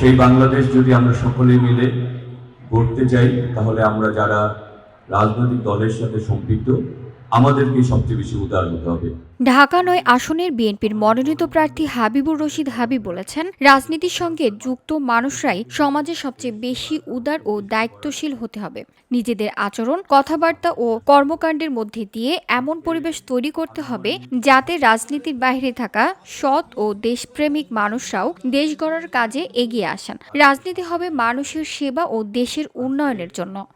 সেই বাংলাদেশ যদি আমরা সকলে মিলে গড়তে চাই, তাহলে আমরা যারা রাজনৈতিক দলের সাথে সম্পৃক্ত আমাদেরকে সবচেয়ে বেশি উদার হতে হবে। ঢাকা নয় আসনের বিএনপির মনোনীত প্রার্থী হাবিবুর রশিদ হাবিব বলেছেন, রাজনীতির সঙ্গে যুক্ত মানুষরাই সমাজে সবচেয়ে বেশি উদার ও দায়িত্বশীল হতে হবে। নিজেদের আচরণ, কথাবার্তা ও কর্মকাণ্ডের মধ্যে দিয়ে এমন পরিবেশ তৈরি করতে হবে যাতে রাজনীতির বাইরে থাকা সৎ ও দেশপ্রেমিক মানুষরাও দেশ গড়ার কাজে এগিয়ে আসেন। রাজনীতি হবে মানুষের সেবা ও দেশের উন্নয়নের জন্য।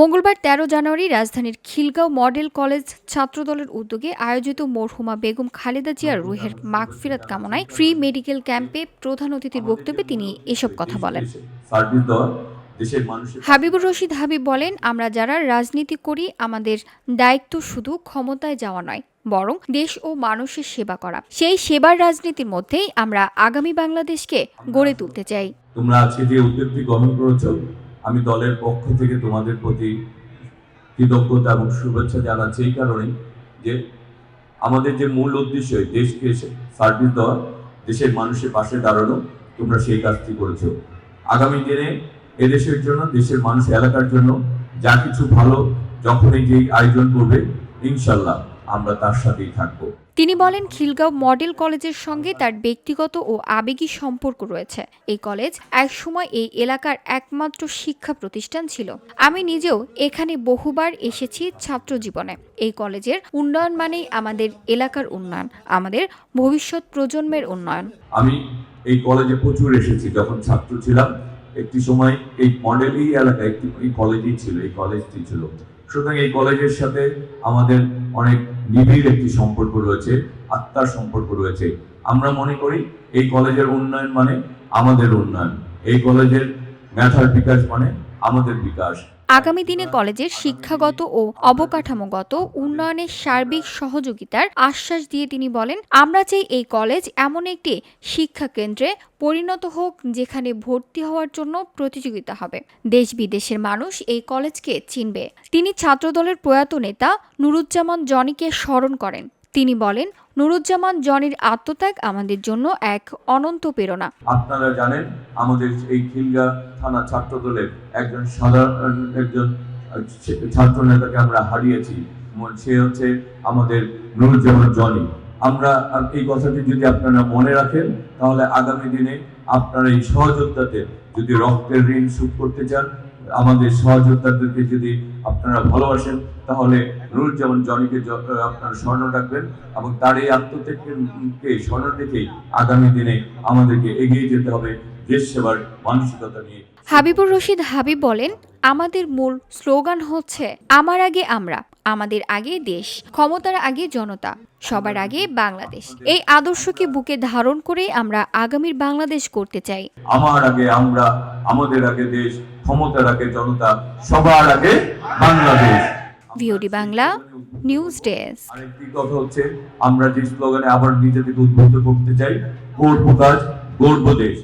মঙ্গলবার তেরো জানুয়ারি রাজধানীর খিলগাঁও মডেল কলেজ ছাত্রদলের উদ্যোগে আয়োজিত মরহুমা বেগম খালেদা জিয়ার রুহের মাগফিরাত কামনায় ফ্রি মেডিকেল ক্যাম্পে প্রধান অতিথির বক্তব্যে তিনি এসব কথা বলেন। হাবিবুর রশিদ হাবিব বলেন, আমরা যারা রাজনীতি করি, আমাদের দায়িত্ব শুধু ক্ষমতায় যাওয়া নয়, বরং দেশ ও মানুষের সেবা করা। সেই সেবার রাজনীতির মধ্যেই আমরা আগামী বাংলাদেশকে গড়ে তুলতে চাই। তোমরা আজকে যে উদ্যোগটি গ্রহণ করেছ আমি দলের পক্ষ থেকে তোমাদের প্রতি কৃতজ্ঞতা এবং শুভেচ্ছা জানাচ্ছি এই কারণে যে আমাদের যে মূল উদ্দেশ্য দেশকে সার্ভিস দেওয়া, দেশের মানুষের পাশে দাঁড়ানো, তোমরা সেই কাজটি করেছ। আগামী দিনে এদেশের জন্য, দেশের মানুষ, এলাকার জন্য যা কিছু ভালো, যখনই যে আয়োজন করবে, ইনশাল্লাহ আমরা তার সাথেই থাকব। তিনি বলেন, খিলগাঁও মডেল কলেজের সঙ্গে তার ব্যক্তিগত ও আবেগী সম্পর্ক রয়েছে। এই কলেজ একসময় এই এলাকার একমাত্র শিক্ষা প্রতিষ্ঠান ছিল। আমি নিজেও এখানে বহুবার এসেছি ছাত্র জীবনে। এই কলেজের উন্নয়ন মানেই আমাদের এলাকার উন্নয়ন, আমাদের ভবিষ্যৎ প্রজন্মের উন্নয়ন। আমি এই কলেজে প্রচুর এসেছি, যখন ছাত্র ছিলাম। একটি সময় এই মডেলই এলাকা একটি এই কলেজই ছিল, এই কলেজটি ছিল। সুতরাং এই কলেজের সাথে আমাদের অনেক নিবিড় একটি সম্পর্ক রয়েছে, আত্মার সম্পর্ক রয়েছে। আমরা মনে করি এই কলেজের উন্নয়ন মানে আমাদের উন্নয়ন। এই কলেজের মেধার বিকাশ মানে আমাদের বিকাশ। আগামী দিনে কলেজের শিক্ষাগত ও অবকাঠামোগত উন্নয়নের সার্বিক সহযোগিতার আশ্বাস দিয়ে তিনি বলেন, আমরা চাই এই কলেজ এমন একটি শিক্ষা কেন্দ্রে পরিণত হোক, যেখানে ভর্তি হওয়ার জন্য প্রতিযোগিতা হবে। দেশ বিদেশের মানুষ এই কলেজকে চিনবে। তিনি ছাত্রদলের প্রয়াত নেতা নুরুজ্জামান জনিকে স্মরণ করেন। তিনি বলেন, নুরুজ্জামান জনির আত্মত্যাগ আমাদের জন্য এক অনন্ত প্রেরণা। আপনারা জানেন, আমাদের এই খিলগা থানা ছাত্র দলের একজন সাধারণ, একজন ছাত্র নেতাকে আমরা হারিয়েছি। সে হচ্ছে আমাদের নুরুজ্জামান জনি। আমরা, এই কথাটি যদি আপনারা মনে রাখেন, তাহলে আগামী দিনে আপনারা এই সহযোদ্ধাদের যদি রক্তের ঋণ শোধ করতে চান আমাদের সহযোদ্ধাদেরকে যদি আপনারা ভালোবাসেন তাহলে নুরুজ্জামান জনিকে আপনারা স্মরণ রাখবেন এবং তার এই আত্মত্যাগকে স্মরণ রেখেই আগামী দিনে আমাদেরকে এগিয়ে যেতে হবে দেশ সেবার মানসিকতা নিয়ে। হাবিবুর রশিদ হাবিব বলেন আমাদের মূল স্লোগান হচ্ছে আমার আগে আমরা আমাদের আগে দেশ ক্ষমতার আগে জনতা সবার আগে বাংলাদেশ। এই আদর্শকে বুকে ধারণ করে আমরা আগামীর বাংলাদেশ করতে চাই। আমার আগে আমরা আমাদের আগে দেশ ক্ষমতার রাখে জনতা সবার আগে Bangladesh. VOD Bangla news desk. আরেকটি কথা হচ্ছে আমরা যে স্লোগানে আবার নিজেদেরকে উদ্বুদ্ধ করতে চাই গর্ব কাজ গর্ব দেশ।